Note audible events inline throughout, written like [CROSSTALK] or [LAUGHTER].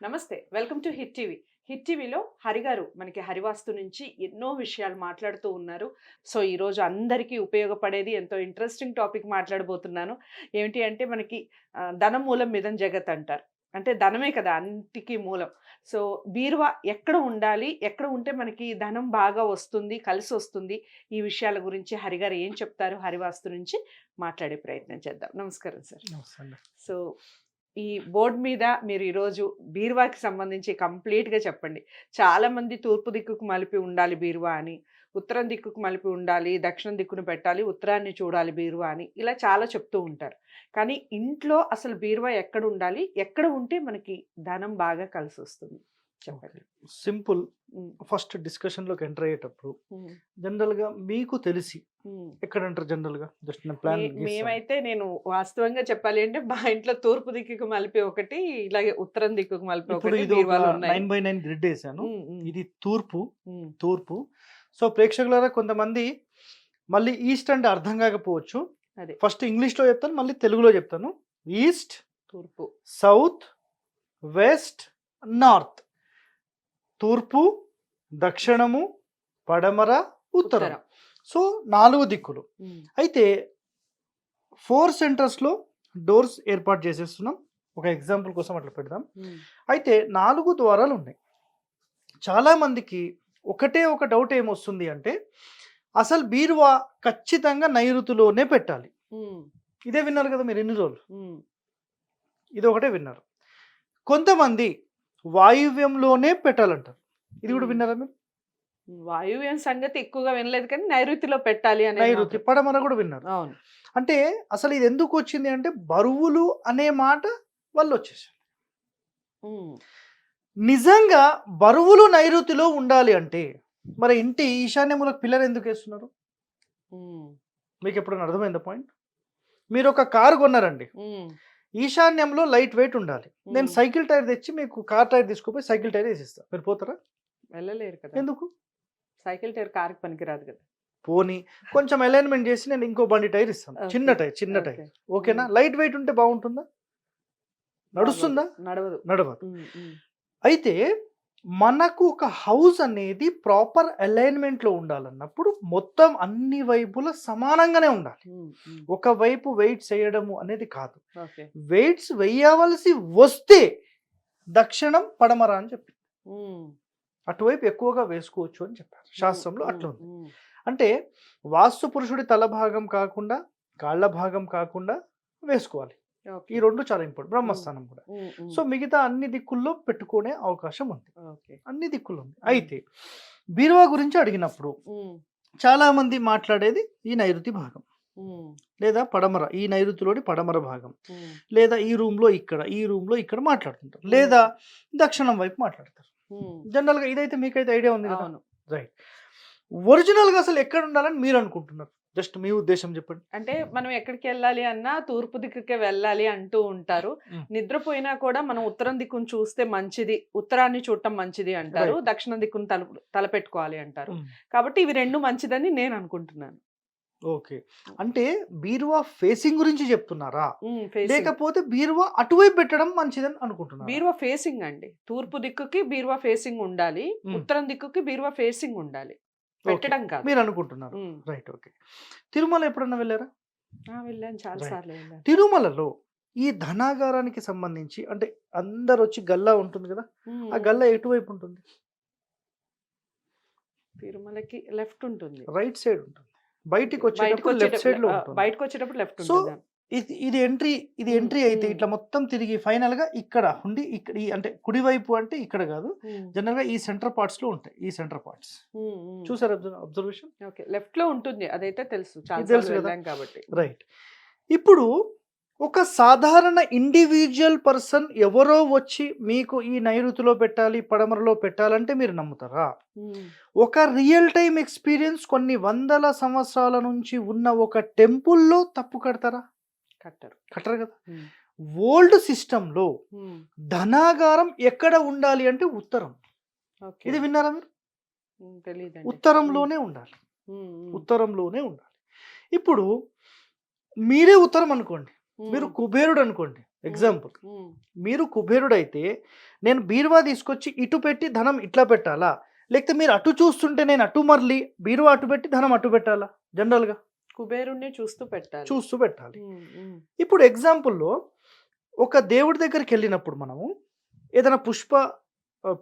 నమస్తే welcome to Hit TV. Hit టీవీలో హరిగారు మనకి హరివాస్తు నుంచి ఎన్నో విషయాలు మాట్లాడుతూ ఉన్నారు. సో ఈరోజు అందరికీ ఉపయోగపడేది ఎంతో ఇంట్రెస్టింగ్ టాపిక్ మాట్లాడబోతున్నాను. ఏమిటి అంటే మనకి ధనం మూలం మిదం జగత్ అంటారు. అంటే ధనమే కదా అన్నిటికీ మూలం. సో బీరువా ఎక్కడ ఉండాలి ఎక్కడ ఉంటే మనకి ధనం బాగా వస్తుంది కలిసి వస్తుంది? ఈ విషయాల గురించి హరిగారు ఏం చెప్తారు? హరివాస్తు నుంచి మాట్లాడే ప్రయత్నం చేద్దాం. నమస్కారం సార్. సో ఈ బోర్డు మీద మీరు ఈరోజు బీరువాకి సంబంధించి కంప్లీట్గా చెప్పండి. చాలామంది తూర్పు దిక్కుకు మలిపి ఉండాలి బీరువా అని ఉత్తరం దిక్కుకు మలిపి ఉండాలి దక్షిణం దిక్కును పెట్టాలి ఉత్తరాన్ని చూడాలి బీరువా అని ఇలా చాలా చెప్తూ ఉంటారు. కానీ ఇంట్లో అసలు బీరువా ఎక్కడ ఉండాలి? ఎక్కడ ఉంటే మనకి ధనం బాగా కలిసి వస్తుంది చెప్పండి. సింపుల్ ఫస్ట్ డిస్కషన్లోకి ఎంటర్ అయ్యేటప్పుడు జనరల్గా మీకు తెలిసి. ఎక్కడ అంటారు జనరల్గా జస్ట్ ప్లాన్ మేమైతే నేను వాస్తవంగా చెప్పాలి అంటే మా ఇంట్లో తూర్పు దిక్కుకు మలిపి ఒకటి ఇలాగే ఉత్తరం దిక్కుకు మలిపి ఒకటి నైన్ బై నైన్ గ్రిడ్ వేసాను. ఇది తూర్పు తూర్పు. సో ప్రేక్షకులారా కొంతమంది మళ్ళీ ఈస్ట్ అంటే అర్థం కాకపోవచ్చు. ఫస్ట్ ఇంగ్లీష్లో చెప్తాను మళ్ళీ తెలుగులో చెప్తాను. ఈస్ట్ తూర్పు. South west north. తూర్పు దక్షిణము పడమర ఉత్తరం. సో నాలుగు దిక్కులు. అయితే ఫోర్ సెంటర్స్లో డోర్స్ ఏర్పాటు చేసేస్తున్నాం. ఒక ఎగ్జాంపుల్ కోసం అట్లా పెడదాం. అయితే నాలుగు ద్వారాలు ఉన్నాయి. చాలామందికి ఒకటే ఒక డౌట్ ఏమొస్తుంది అంటే అసలు బీరువా ఖచ్చితంగా నైరుతిలోనే పెట్టాలి. ఇదే విన్నారు కదా మీరు ఎన్ని రోజులు? ఇది ఒకటే విన్నారు. కొంతమంది వాయువ్యంలోనే పెట్టాలంటారు. ఇది కూడా. విన్నారా మీరు? వాయువ్యం సంగతి ఎక్కువగా వినలేదు కానీ నైరుతిలో పెట్టాలి అని నైరుతి పడమర కూడా విన్నారు. అవును. అంటే అసలు ఇది ఎందుకు వచ్చింది అంటే బరువులు అనే మాట వాళ్ళు వచ్చేసారు ఉమ్, నిజంగా బరువులు నైరుతిలో ఉండాలి అంటే మరి ఇంటి ఈశాన్యములకు పిల్లలు ఎందుకు వేస్తున్నారు? మీకు ఎప్పుడైనా అర్థమైందా పాయింట్? మీరు ఒక కారు కొన్నారండి. ఈశాన్యంలో లైట్ వెయిట్ ఉండాలి. నేను. సైకిల్ టైర్ తెచ్చి మీకు కార్ టైర్ తీసుకుపోయి సైకిల్ టైర్ వేసిస్తా. మీరు పోతారా? వెళ్ళలేరు కదా. ఎందుకు? సైకిల్ టైర్ కార్కి పనికిరాదు కదా. పోనీ కొంచెం అలైన్మెంట్ చేసి నేను ఇంకో బండి టైర్ ఇస్తాను. చిన్న టైర్ చిన్న టైర్. ఓకేనా. లైట్ వెయిట్ ఉంటే బాగుంటుందా? నడుస్తుందా? నడవదు. నడవదు. అయితే మనకు ఒక హౌస్ అనేది ప్రాపర్ అలైన్మెంట్లో ఉండాలన్నప్పుడు మొత్తం అన్ని వైపుల సమానంగానే ఉండాలి. ఒక వైపు వెయిట్స్ వేయడము అనేది కాదు. వెయిట్స్ వేయవలసి వస్తే దక్షిణం పడమర అని చెప్పి ఉమ్, అటువైపు ఎక్కువగా వేసుకోవచ్చు అని చెప్పారు. శాస్త్రంలో అట్లా ఉంది అంటే వాస్తు పురుషుడి తల భాగం కాకుండా కాళ్ళ భాగం కాకుండా వేసుకోవాలి. ఈ రెండు చాలా ఇంపార్టెంట్. బ్రహ్మస్థానం కూడా. సో మిగతా అన్ని దిక్కుల్లో పెట్టుకునే అవకాశం ఉంది. ఓకే. అన్ని దిక్కులు ఉంది. అయితే బీరువా గురించి అడిగినప్పుడు చాలా మంది మాట్లాడేది ఈ నైరుతి భాగం. లేదా పడమర ఈ నైరుతిలోని పడమర భాగం. లేదా ఈ రూమ్లో ఇక్కడ ఈ రూమ్లో ఇక్కడ మాట్లాడుతుంటారు. లేదా దక్షిణం వైపు మాట్లాడతారు. జనరల్గా ఇదైతే మీకైతే ఐడియా ఉంది కదా? రైట్. ఒరిజినల్గా అసలు ఎక్కడ ఉండాలని మీరు అనుకుంటున్నారు? జస్ట్ మీ ఉద్దేశం చెప్పండి. అంటే మనం ఎక్కడికి వెళ్ళాలి అన్నా తూర్పు దిక్కుకే వెళ్ళాలి అంటూ ఉంటారు. నిద్రపోయినా కూడా మనం ఉత్తరం దిక్కును చూస్తే మంచిది ఉత్తరాన్ని చూడటం మంచిది అంటారు. దక్షిణ దిక్కును తల తలపెట్టుకోవాలి అంటారు. కాబట్టి ఇవి రెండు మంచిదని నేను అనుకుంటున్నాను. ఓకే. అంటే బీరువా ఫేసింగ్ గురించి చెప్తున్నారా. లేకపోతే బీరువా అటువైపు పెట్టడం మంచిదని అనుకుంటున్నారు? బీరువా ఫేసింగ్ అండి. తూర్పు దిక్కుకి బీరువా ఫేసింగ్ ఉండాలి. ఉత్తరం దిక్కుకి బీరువా ఫేసింగ్ ఉండాలి. పెట్టడం కాదు. మీరు అనుకుంటున్నారు. Right okay. తిరుమల ఎప్పుడన్నా వెళ్ళారా? వెళ్ళాను చాలా. సార్లు వెళ్ళాను తిరుమలలో ఈ ధనాగారానికి సంబంధించి అంటే అందరు వచ్చి గల్లా ఉంటుంది కదా? ఆ గల్లా ఎటువైపు ఉంటుంది తిరుమలకి లెఫ్ట్ ఉంటుంది. రైట్ సైడ్ ఉంటుంది. బయటికి వచ్చేటప్పుడు లెఫ్ట్ సైడ్లో బయటకు వచ్చేటప్పుడు లెఫ్ట్ ఉంటుంది ఇది ఇది ఎంట్రీ ఇది ఎంట్రీ అయితే. ఇట్లా మొత్తం తిరిగి ఫైనల్గా ఇక్కడ ఉండి ఇక్కడ ఈ అంటే కుడివైపు అంటే ఇక్కడ కాదు. జనరల్గా ఈ సెంటర్ పార్ట్స్లో ఉంటాయి ఈ సెంటర్ పార్ట్స్. చూసారు అబ్జర్వేషన్? ఓకే లెఫ్ట్లో ఉంటుంది అదైతే తెలుసు. తెలుసు కాబట్టి. రైట్. ఇప్పుడు ఒక సాధారణ ఇండివిజువల్ పర్సన్ ఎవరో వచ్చి మీకు ఈ నైరుతిలో పెట్టాలి పడమరలో పెట్టాలంటే మీరు నమ్ముతారా? ఒక రియల్ టైం ఎక్స్పీరియన్స్ కొన్ని వందల సంవత్సరాల నుంచి ఉన్న ఒక టెంపుల్లో తప్పు కడతారా? కట్టరు. కట్టరు కదా? ఓల్డ్ సిస్టంలో ధనాగారం ఎక్కడ ఉండాలి అంటే ఉత్తరం. ఇది విన్నారా మీరు? ఉత్తరంలోనే ఉండాలి. ఉత్తరంలోనే ఉండాలి. ఇప్పుడు మీరే ఉత్తరం అనుకోండి. మీరు కుబేరుడు అనుకోండి. ఎగ్జాంపుల్. మీరు కుబేరుడైతే నేను బీరువా తీసుకొచ్చి ఇటు పెట్టి ధనం ఇట్లా పెట్టాలా? లేకపోతే మీరు అటు చూస్తుంటే నేను అటు మరలి బీరువా అటు పెట్టి ధనం అటు పెట్టాలా? జనరల్గా. కుబేరుణ్ణి చూస్తూ పెట్టాలి. చూస్తూ పెట్టాలి. ఇప్పుడు ఎగ్జాంపుల్లో ఒక దేవుడి దగ్గరికి వెళ్ళినప్పుడు మనము ఏదైనా పుష్ప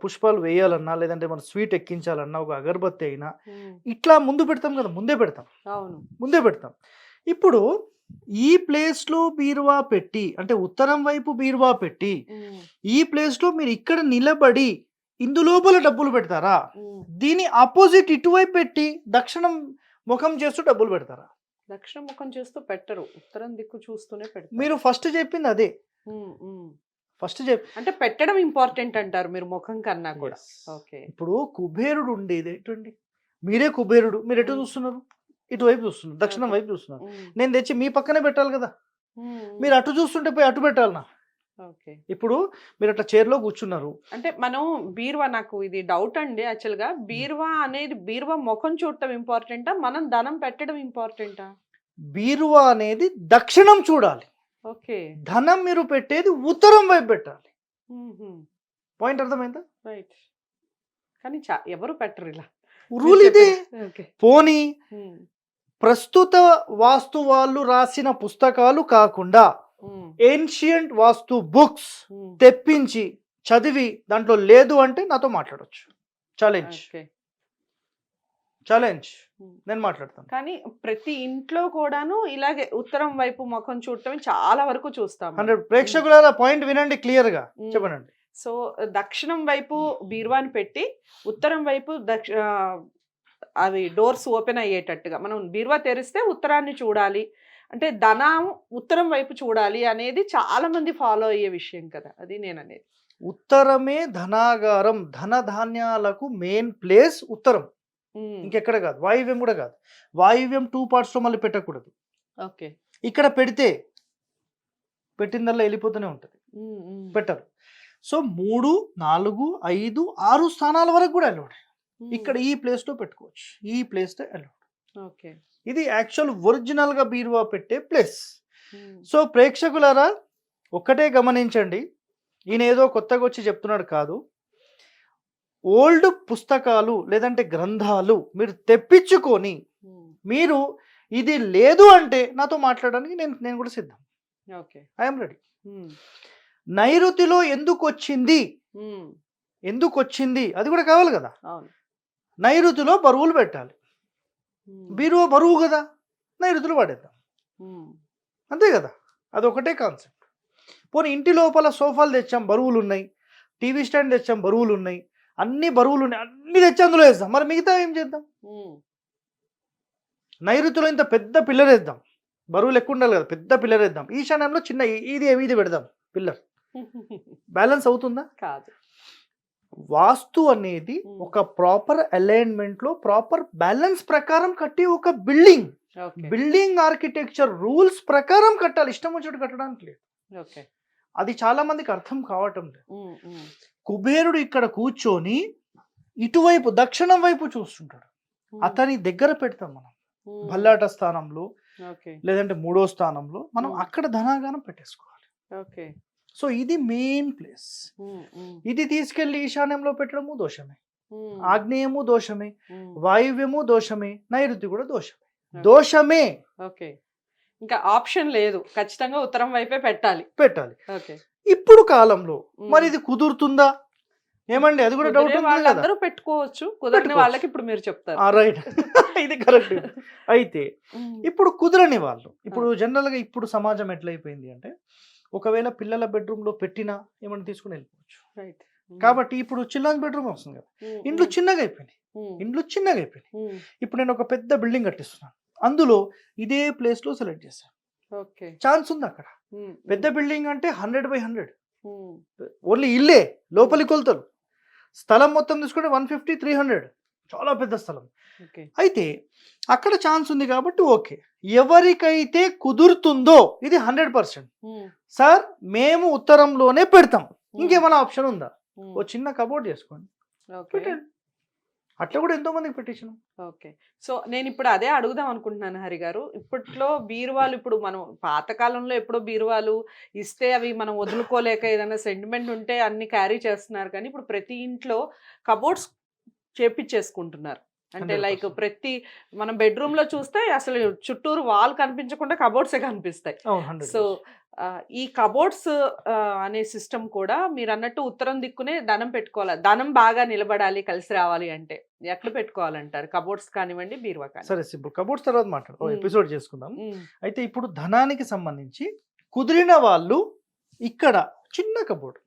పుష్పాలు వేయాలన్నా లేదంటే మన స్వీట్ ఎక్కించాలన్నా ఒక అగరబత్తి అయినా ఇట్లా ముందు పెడతాం కదా ముందే పెడతాం. అవును. ముందే పెడతాం. ఇప్పుడు ఈ ప్లేస్లో బీరువా పెట్టి అంటే ఉత్తరం వైపు బీరువా పెట్టి ఈ ప్లేస్లో మీరు ఇక్కడ నిలబడి ఇందులోపల డబ్బులు పెడతారా. దీని ఆపోజిట్ ఇటువైపు పెట్టి దక్షిణం ముఖం చేస్తూ డబ్బులు పెడతారా? దక్షిణ ముఖం చేస్తూ పెట్టరు. ఉత్తరం దిక్కు చూస్తూనే పెడతారు. మీరు ఫస్ట్ చెప్పింది అదే. ఫస్ట్ చెప్ అంటే పెట్టడం ఇంపార్టెంట్ అంటారు మీరు ముఖం కన్నా కూడా. ఓకే ఇప్పుడు కుబేరుడు ఉండేది ఎటువంటి? మీరే కుబేరుడు. మీరు ఎటు చూస్తున్నారు? ఇటువైపు చూస్తున్నారు. దక్షిణం. వైపు చూస్తున్నారు. నేను తెచ్చి మీ పక్కనే పెట్టాలి కదా. మీరు అటు చూస్తుంటే పోయి అటు పెట్టాలనా ఇప్పుడు మీరు అట్లా చైర్లో కూర్చున్నారు. అంటే మనం బీరువా నాకు ఇది డౌట్ అండి యాక్చువల్గా. బీరువా అనేది బీరువా ముఖం చూడటం ఇంపార్టెంటా మనం ధనం పెట్టడం ఇంపార్టెంటా బీరువా అనేది దక్షిణం చూడాలి. ఓకే. ధనం మీరు పెట్టేది ఉత్తరం వైపు పెట్టాలి. పాయింట్ అర్థమైందా? రైట్. కానీ చా ఎవరు పెట్టరు ఇలా. రూల్ ఇదే. ఓకే. పోనీ ప్రస్తుత వాస్తు వాళ్ళు రాసిన పుస్తకాలు కాకుండా ఏన్షియంట్ వాస్తు బుక్స్ తెప్పించి చదివి దాంట్లో లేదు అంటే నాతో మాట్లాడొచ్చు. Challenge challenge. నేను మాట్లాడతాను. కానీ ప్రతి ఇంట్లో కూడాను ఇలాగే ఉత్తరం వైపు ముఖం చూడటం చాలా వరకు చూస్తాం. హండ్రెడ్ ప్రేక్షకుల పాయింట్ వినండి క్లియర్గా. చెప్పండి సో దక్షిణం వైపు బీరువాని పెట్టి ఉత్తరం వైపు దక్ష అవి డోర్స్ ఓపెన్ అయ్యేటట్టుగా మనం బీరువా తెరిస్తే ఉత్తరాన్ని చూడాలి. అంటే ధనం ఉత్తరం వైపు చూడాలి అనేది చాలా మంది ఫాలో అయ్యే విషయం కదా! అది నేను అనేది ఉత్తరమే ధనాగారం ధన ధాన్యాలకు మెయిన్ ప్లేస్ ఉత్తరం. ఇంకెక్కడ కాదు వాయువ్యం కూడా కాదు. వాయువ్యం టూ పార్ట్స్లో మళ్ళీ పెట్టకూడదు. ఓకే. ఇక్కడ పెడితే పెట్టిందల్లా వెళ్ళిపోతూనే ఉంటుంది. పెట్టరు. సో మూడు నాలుగు ఐదు ఆరు స్థానాల వరకు కూడా ఉమ్, ఇక్కడ ఈ ప్లేస్లో పెట్టుకోవచ్చు. ఈ ప్లేస్లో వెళ్ళండి ఓకే. ఇది యాక్చువల్ ఒరిజినల్గా బీరువా పెట్టే ప్లేస్ సో ప్రేక్షకులారా ఒక్కటే గమనించండి. ఈయన ఏదో కొత్తగా వచ్చి చెప్తున్నాడు కాదు. ఓల్డ్ పుస్తకాలు లేదంటే గ్రంథాలు మీరు తెప్పించుకొని ఉమ్, మీరు ఇది లేదు అంటే నాతో మాట్లాడడానికి నేను నేను కూడా సిద్ధం. ఓకే ఐఎమ్ రెడీ నైరుతిలో ఎందుకు వచ్చింది? ఉమ్, ఎందుకు వచ్చింది? అది కూడా కావాలి కదా. నైరుతిలో బరువులు పెట్టాలి. బీరువా బరువు కదా? నైరుతిలో పడేద్దాం అంతే కదా? అది ఒకటే కాన్సెప్ట్. పోనీ ఇంటి లోపల సోఫాలు తెచ్చాం బరువులు ఉన్నాయి టీవీ స్టాండ్ తెచ్చాం బరువులు ఉన్నాయి అన్ని బరువులు ఉన్నాయి అన్ని తెచ్చి అందులో వేస్తాం మరి మిగతా ఏం చేద్దాం? నైరుతిలో ఇంత పెద్ద పిల్లర్ వేద్దాం. బరువులు ఎక్కువ ఉండాలి కదా పెద్ద పిల్లర్ వేద్దాం. ఈశాన్యంలో చిన్న ఇది ఇది పెడదాం. పిల్లర్. [LAUGHS] బ్యాలెన్స్ అవుతుందా? కాదు. వాస్తు అనేది. ఒక ప్రాపర్ అలైన్మెంట్లో ప్రాపర్ బ్యాలెన్స్ ప్రకారం కట్టి ఒక బిల్డింగ్. బిల్డింగ్ ఆర్కిటెక్చర్ రూల్స్ ప్రకారం కట్టాలి. ఇష్టం వచ్చినట్టు కట్టడానికి లేదు. అది చాలా మందికి అర్థం కావటం లేదు. కుబేరుడు ఇక్కడ కూర్చొని ఇటువైపు దక్షిణం వైపు చూస్తుంటాడు. అతని దగ్గర పెడతాం మనం. భల్లాట స్థానంలో లేదంటే మూడో స్థానంలో మనం. అక్కడ ధనాగానం పెట్టేసుకోవాలి. ఓకే. సో ఇది మెయిన్ ప్లేస్. ఇది తీసుకెళ్ళి ఈశాన్యంలో పెట్టడము దోషమే. ఆగ్నేయము దోషమే. వాయువ్యము దోషమే. నైరుతి కూడా దోషమే. దోషమే. ఓకే. ఇంకా ఆప్షన్ లేదు. ఖచ్చితంగా ఉత్తరం వైపే పెట్టాలి. పెట్టాలి. ఇప్పుడు కాలంలో. మరి ఇది కుదురుతుందా? ఏమండి అది కూడా డౌట్ వాళ్ళందరూ పెట్టుకోవచ్చు. కుదరని. వాళ్ళకి ఇప్పుడు మీరు చెప్తారు. రైట్. [LAUGHS] ఇది కరెక్ట్. అయితే ఇప్పుడు కుదరని వాళ్ళు ఇప్పుడు జనరల్గా ఇప్పుడు సమాజం ఎట్లయిపోయింది అంటే ఒకవేళ పిల్లల బెడ్రూమ్లో పెట్టినా ఏమన్నా తీసుకుని వెళ్ళిపోవచ్చు. కాబట్టి ఇప్పుడు చిల్డ్రన్స్ బెడ్రూమ్ వస్తుంది కదా. ఇండ్లు చిన్నగా అయిపోయినాయి. ఇండ్లు చిన్నగా అయిపోయినాయి. ఇప్పుడు నేను ఒక పెద్ద బిల్డింగ్ కట్టిస్తున్నాను. అందులో ఇదే ప్లేస్లో సెలెక్ట్ చేశాను. ఓకే. ఛాన్స్ ఉంది అక్కడ. పెద్ద బిల్డింగ్ అంటే హండ్రెడ్ బై హండ్రెడ్. ఓన్లీ ఇల్లే లోపలి కొలతలు. స్థలం మొత్తం తీసుకుంటే వన్ ఫిఫ్టీ త్రీ హండ్రెడ్. చాలా పెద్ద స్థలం. అయితే అక్కడ ఛాన్స్ ఉంది కాబట్టి ఓకే. ఎవరికైతే కుదురుతుందో ఇది హండ్రెడ్ పర్సెంట్. సార్ మేము ఉత్తరంలోనే పెడతాం. ఇంకేమైనా ఆప్షన్ ఉందా? ఓ చిన్న కబోర్డ్ చేసుకోండి. అట్లా కూడా ఎంతో మందికి పెట్టించాను ఓకే. సో నేను ఇప్పుడు అదే అడుగుదాం అనుకుంటున్నాను హరి గారు. ఇప్పట్లో బీరువాలు ఇప్పుడు మనం పాతకాలంలో ఎప్పుడో బీరువాలు ఇస్తే అవి మనం వదులుకోలేక ఏదైనా సెంటిమెంట్ ఉంటే అన్ని క్యారీ చేస్తున్నారు కానీ ఇప్పుడు ప్రతి ఇంట్లో కబోర్డ్స్ చేపించేసుకుంటున్నారు అంటే లైక్ 100%. ప్రతి మనం బెడ్రూమ్లో చూస్తే అసలు చుట్టూరు వాల్ కనిపించకుండా కబోర్డ్సే కనిపిస్తాయి. సో ఈ కబోర్డ్స్ అనే సిస్టమ్ కూడా మీరు అన్నట్టు ఉత్తరం దిక్కునే ధనం పెట్టుకోవాలి. ధనం బాగా నిలబడాలి కలిసి రావాలి అంటే. ఎక్కడ పెట్టుకోవాలంటారు? కబోర్డ్స్ కానివ్వండి బీరువా కానీ సరే సింపుల్. కబోర్డ్స్ తర్వాత మాట్లాడు. ఎపిసోడ్ చేసుకుందాం. అయితే ఇప్పుడు ధనానికి సంబంధించి కుదిరిన వాళ్ళు ఇక్కడ చిన్న కబోర్డ్.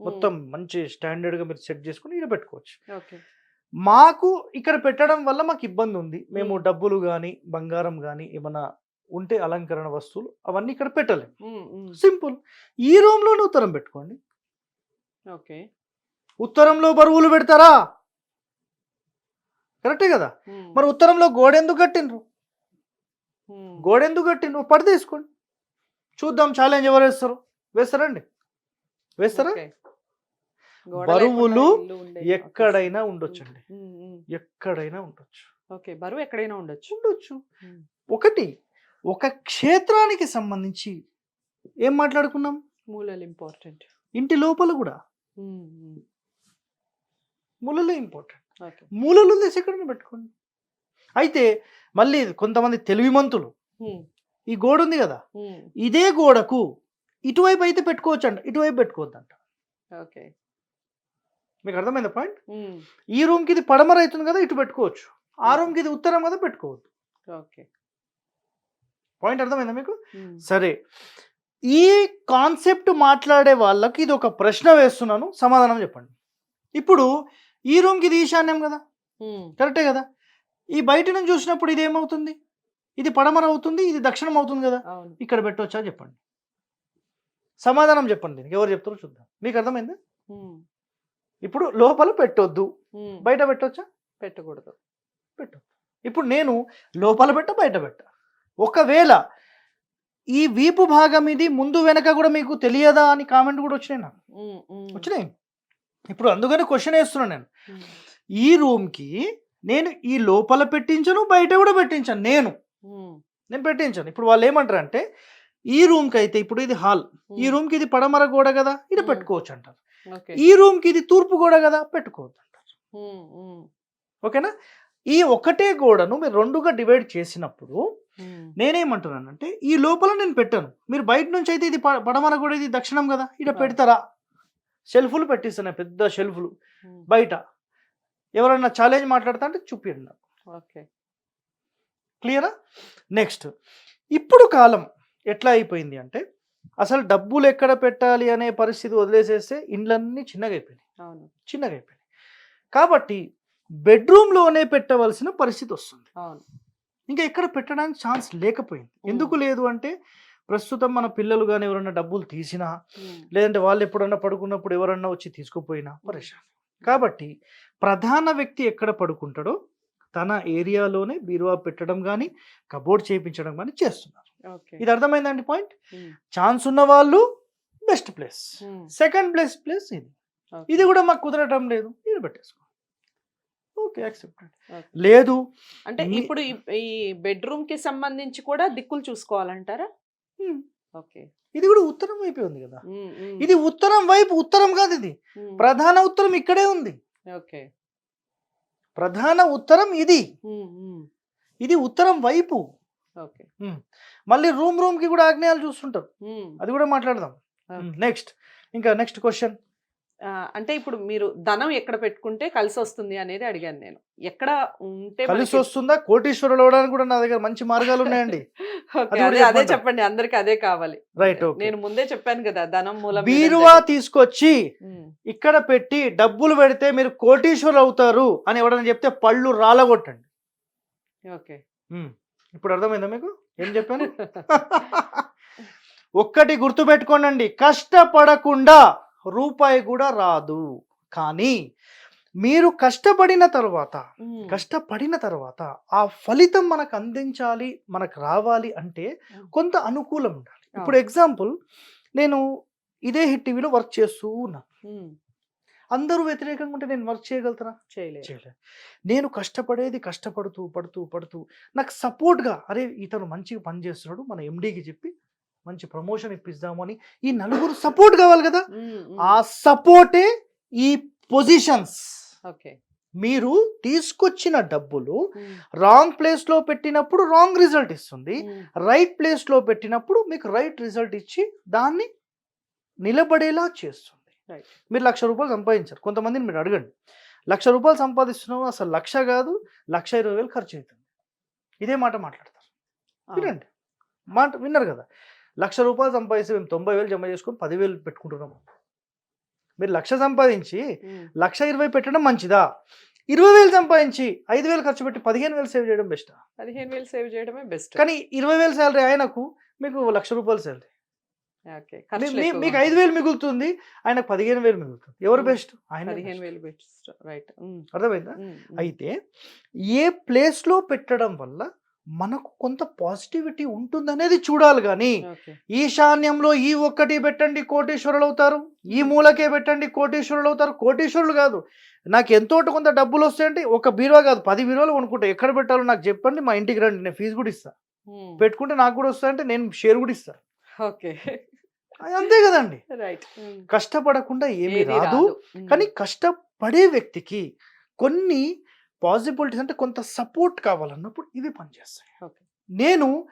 మొత్తం మంచి స్టాండర్డ్గా మీరు సెట్ చేసుకుని ఇక్కడ పెట్టుకోవచ్చు. ఓకే. మాకు ఇక్కడ పెట్టడం వల్ల మాకు ఇబ్బంది ఉంది మేము. డబ్బులు కానీ బంగారం కానీ ఏమైనా ఉంటే అలంకరణ వస్తువులు అవన్నీ ఇక్కడ పెట్టలేము సింపుల్. ఈ రూమ్లోనే ఉత్తరం పెట్టుకోండి. ఓకే. ఉత్తరంలో బరువులు పెడతారా? కరెక్టే కదా? మరి ఉత్తరంలో గోడ ఎందుకు కట్టిండ్రు? ఉమ్, గోడ ఎందుకు కట్టిండ్రు? పడితే వేసుకోండి చూద్దాం ఛాలెంజ్ ఎవరు వేస్తారు. వేస్తారండి వేస్తారా? బరువులు ఎక్కడైనా. ఉండొచ్చండి. ఎక్కడైనా ఉండొచ్చు. ఓకే బరువు ఎక్కడైనా ఉండొచ్చు. ఉండొచ్చు. ఒకటి ఒక క్షేత్రానికి సంబంధించి ఏం మాట్లాడుకున్నాం? మూలలు ఇంపార్టెంట్. ఇంటి లోపల కూడా. మూలలే ఇంపార్టెంట్. మూలలు తీసి ఎక్కడైనా పెట్టుకోండి. అయితే మళ్ళీ కొంతమంది తెలివిమంతులు ఈ గోడ ఉంది కదా? ఇదే గోడకు ఇటువైపు అయితే పెట్టుకోవచ్చు అంట ఇటువైపు పెట్టుకోవద్దంట. ఓకే. మీకు అర్థమైందా పాయింట్? ఈ రూమ్కి ఇది పడమర అవుతుంది కదా ఇటు పెట్టుకోవచ్చు. ఆ రూమ్కి ఇది ఉత్తరం కదా పెట్టుకోవద్దు. ఓకే. పాయింట్ అర్థమైందా మీకు? సరే. ఈ కాన్సెప్ట్ మాట్లాడే వాళ్ళకి ఇది ఒక ప్రశ్న వేస్తున్నాను సమాధానం చెప్పండి. ఇప్పుడు ఈ రూమ్కి ఇది ఈశాన్యం కదా? కరెక్టే కదా? ఈ బయట నుంచి చూసినప్పుడు ఇది ఏమవుతుంది? ఇది పడమర అవుతుంది ఇది దక్షిణం అవుతుంది కదా? ఇక్కడ పెట్టవచ్చా చెప్పండి. సమాధానం చెప్పండి దీనికి. ఎవరు చెప్తారో చూద్దాం. మీకు అర్థమైందా? ఇప్పుడు లోపల పెట్టొద్దు. బయట పెట్టవచ్చా పెట్టకూడదు. పెట్టు ఇప్పుడు నేను లోపల పెట్ట బయట పెట్ట. ఒకవేళ ఈ వీపు భాగం ఇది ముందు వెనక కూడా మీకు తెలియదా అని కామెంట్ కూడా వచ్చినాయి నాకు. వచ్చినాయి. ఇప్పుడు అందుకని క్వశ్చన్ వేస్తున్నాను నేను. ఈ రూమ్కి నేను ఈ లోపల పెట్టించను బయట కూడా పెట్టించాను నేను. నేను పెట్టించాను. ఇప్పుడు వాళ్ళు ఏమంటారు అంటే ఈ రూమ్కి అయితే ఇప్పుడు ఇది హాల్. ఈ రూమ్కి ఇది పడమర గోడ కదా ఇది. పెట్టుకోవచ్చు అంటారు ఈ రూమ్కి ఇది తూర్పు గోడ కదా పెట్టుకోవద్దు అంటారు ఓకేనా? ఈ ఒకటే గోడను మీరు రెండుగా డివైడ్ చేసినప్పుడు నేనేమంటున్నానంటే ఈ లోపల నేను పెట్టాను. మీరు బయట నుంచి అయితే ఇది పడమర కూడా ఇది దక్షిణం కదా ఇక్కడ ఆ. పెడతారా? షెల్ఫ్లు పెట్టిస్తాను పెద్ద షెల్ఫ్లు బయట. ఎవరన్నా ఛాలెంజ్ మాట్లాడతా అంటే చూపించండి నాకు. ఓకే. క్లియరా? నెక్స్ట్. ఇప్పుడు కాలం ఎట్లా అయిపోయింది అంటే అసలు డబ్బులు ఎక్కడ పెట్టాలి అనే పరిస్థితి వదిలేసేస్తే ఇండ్లన్నీ చిన్నగా అయిపోయినాయి అవును. చిన్నగా అయిపోయినాయి కాబట్టి బెడ్రూమ్లోనే పెట్టవలసిన పరిస్థితి వస్తుంది. అవును. ఇంకా ఎక్కడ పెట్టడానికి ఛాన్స్ లేకపోయింది. ఎందుకు లేదు అంటే ప్రస్తుతం మన పిల్లలు కానీ ఎవరన్నా డబ్బులు తీసినా లేదంటే వాళ్ళు ఎప్పుడన్నా పడుకున్నప్పుడు ఎవరన్నా వచ్చి తీసుకుపోయినా పరేషాన్. కాబట్టి ప్రధాన వ్యక్తి ఎక్కడ పడుకుంటాడో తన ఏరియాలోనే బీరువా పెట్టడం కానీ కబోర్డ్ చేయించడం కానీ చేస్తున్నారు. ఇది అర్థమైందండి పాయింట్? ఛాన్స్ ఉన్న వాళ్ళు best place. Second place place ఇది. ఇది కూడా మాకు కుదరటం లేదు. ఇది పెట్టేసుకో ఓకే యాక్సెప్టెడ్. లేదు. అంటే ఇప్పుడు ఈ- బెడ్రూమ్కి సంబంధించి కూడా దిక్కులు చూసుకోవాలంటారా? ఓకే. ఇది కూడా ఉత్తరం వైపే ఉంది కదా. ఇది ఉత్తరం వైపు ఉత్తరం కాదు ఇది. ప్రధాన ఉత్తరం ఇక్కడే ఉంది. ఓకే. ప్రధాన ఉత్తరం ఇది. ఇది ఉత్తరం వైపు. మళ్ళీ రూమ్ రూమ్కి కూడా ఆగ్నేయాలు చూస్తుంటారు. అది కూడా మాట్లాడదాం. నెక్స్ట్. ఇంకా నెక్స్ట్ క్వశ్చన్. అంటే ఇప్పుడు మీరు ధనం ఎక్కడ పెట్టుకుంటే కలిసి వస్తుంది అనేది అడిగాను నేను. ఎక్కడ ఉంటే కలిసి వస్తుందా? కోటీశ్వరుడు అవడానికి కూడా నా దగ్గర మంచి మార్గాలు ఉన్నాయండి. [LAUGHS] అది? చెప్పండి. అందరికి అదే కావాలి. రైట్. నేను ముందే చెప్పాను కదా ధనం మూలం బీరువా తీసుకొచ్చి ఇక్కడ పెట్టి డబ్బులు పెడితే మీరు కోటీశ్వరులు అవుతారు అని ఎవడన్నా చెప్తే పళ్ళు రాలగొట్టండి. ఓకే. ఇప్పుడు అర్థమైందా మీకు? ఏం చెప్పాను? [LAUGHS] ఒక్కటి గుర్తుపెట్టుకోనండి కష్టపడకుండా రూపాయి కూడా రాదు. కానీ మీరు కష్టపడిన తర్వాత కష్టపడిన తర్వాత ఆ ఫలితం మనకు అందించాలి మనకు రావాలి అంటే కొంత అనుకూలం ఉండాలి. ఇప్పుడు ఎగ్జాంపుల్ నేను ఇదే హిట్ టీవీలో వర్క్ చేస్తూ ఉన్నాను. అందరూ వ్యతిరేకంగా ఉంటే నేను వర్క్ చేయగలుగుతానా? చేయలేదు నేను కష్టపడేది కష్టపడుతూ పడుతూ పడుతూ నాకు సపోర్ట్గా అరే ఇతను మంచిగా పని చేస్తున్నాడు మన ఎండీకి చెప్పి మంచి ప్రమోషన్ ఇప్పిద్దాము అని ఈ నలుగురు సపోర్ట్ కావాలి కదా? ఆ సపోర్టే ఈ పొజిషన్స్. ఓకే. మీరు తీసుకొచ్చిన డబ్బులు రాంగ్ ప్లేస్లో పెట్టినప్పుడు రాంగ్ రిజల్ట్ ఇస్తుంది. రైట్ ప్లేస్లో పెట్టినప్పుడు మీకు రైట్ రిజల్ట్ ఇచ్చి దాన్ని నిలబడేలా చేస్తుంది. మీరు లక్ష రూపాయలు సంపాదించారు. కొంతమందిని మీరు అడగండి. లక్ష రూపాయలు సంపాదిస్తున్నావు అసలు లక్ష కాదు లక్ష ఇరవై వేలు ఖర్చు అవుతుంది ఇదే మాట మాట్లాడతారు. వినండి. మాట విన్నారు కదా. లక్ష రూపాయలు సంపాదిస్తే మేము తొంభై వేలు జమ చేసుకొని పదివేలు పెట్టుకుంటున్నాము మీరు లక్ష సంపాదించి లక్ష ఇరవై పెట్టడం మంచిదా? ఇరవై వేలు సంపాదించి ఐదు వేలు ఖర్చు పెట్టి పదిహేను వేలు సేవ్ చేయడం బెస్ట్? పదిహేను వేలు సేవ్ చేయడమే బెస్ట్. కానీ ఇరవై వేలు శాలరీ ఆయనకు మీకు లక్ష రూపాయలు శాలరీ. మీకు ఐదు వేలు మిగులుతుంది ఆయనకు పదిహేను వేలు మిగులుతుంది. ఎవరు. బెస్ట్? ఆయన పదిహేను వేలు బెస్ట్ రైట్. అర్థమైందా? అయితే ఏ ప్లేస్లో పెట్టడం వల్ల మనకు కొంత పాజిటివిటీ ఉంటుందనేది చూడాలి కానీ ఈశాన్యంలో ఈ ఒక్కటి పెట్టండి కోటీశ్వరులు అవుతారు ఈ మూలకే పెట్టండి కోటీశ్వరులు అవుతారు కోటీశ్వరులు కాదు. నాకు ఎంతో కొంత డబ్బులు వస్తాయంటే ఒక బీరువా కాదు పది బీరువాలు కొనుక్కుంటా. ఎక్కడ పెట్టాలో నాకు చెప్పండి మా ఇంటికి రండి. నేను ఫీజు కూడా ఇస్తా. పెట్టుకుంటే నాకు కూడా వస్తాయంటే నేను షేర్ కూడా ఇస్తా. ఓకే. అంతే కదండి. రైట్. కష్టపడకుండా ఏమీ రాదు. కానీ కష్టపడే వ్యక్తికి కొన్ని పాసిబిలిటీస్ అంటే కొంత సపోర్ట్ కావాలన్నప్పుడు ఇవి పనిచేస్తాయి. నేను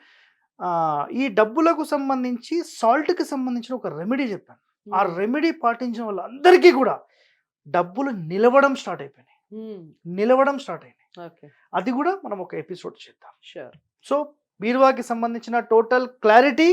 ఈ డబ్బులకు సంబంధించి సాల్ట్కి సంబంధించిన ఒక రెమెడీ చెప్పాను. ఆ రెమెడీ పాటించడం వల్ల అందరికీ కూడా డబ్బులు నిలవడం స్టార్ట్ అయిపోయినాయి. నిలవడం స్టార్ట్ అయినాయి. ఓకే. అది కూడా మనం ఒక ఎపిసోడ్ చేద్దాం. సో బీరువాకి సంబంధించిన టోటల్ క్లారిటీ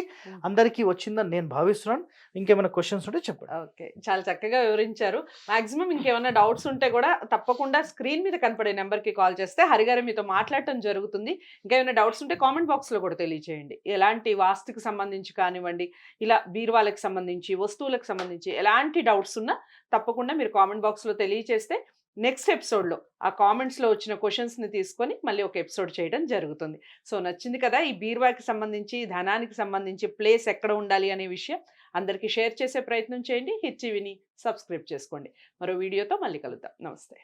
అందరికీ వచ్చిందని నేను భావిస్తున్నాను. ఇంకేమైనా క్వశ్చన్స్ ఉంటే చెప్పండి. ఓకే. చాలా చక్కగా వివరించారు. మాక్సిమం ఇంకేమైనా డౌట్స్ ఉంటే కూడా తప్పకుండా స్క్రీన్ మీద కనపడే నెంబర్కి కాల్ చేస్తే హరిగారు మీతో మాట్లాడటం జరుగుతుంది. ఇంకేమైనా డౌట్స్ ఉంటే కామెంట్ బాక్స్లో కూడా తెలియచేయండి. ఎలాంటి వాస్తుకి సంబంధించి కానివ్వండి ఇలా బీరువాలకు సంబంధించి వస్తువులకు సంబంధించి ఎలాంటి డౌట్స్ ఉన్నా తప్పకుండా మీరు కామెంట్ బాక్స్లో తెలియచేస్తే నెక్స్ట్ ఎపిసోడ్లో ఆ కామెంట్స్లో వచ్చిన క్వశ్చన్స్ని తీసుకొని మళ్ళీ ఒక ఎపిసోడ్ చేయడం జరుగుతుంది. సో నచ్చింది కదా ఈ బీర్వాకి సంబంధించి ధనానికి సంబంధించి ప్లేస్ ఎక్కడ ఉండాలి అనే విషయం అందరికీ షేర్ చేసే ప్రయత్నం చేయండి. హెచ్ విని సబ్స్క్రైబ్ చేసుకోండి. మరో వీడియోతో మళ్ళీ కలుద్దాం. నమస్తే.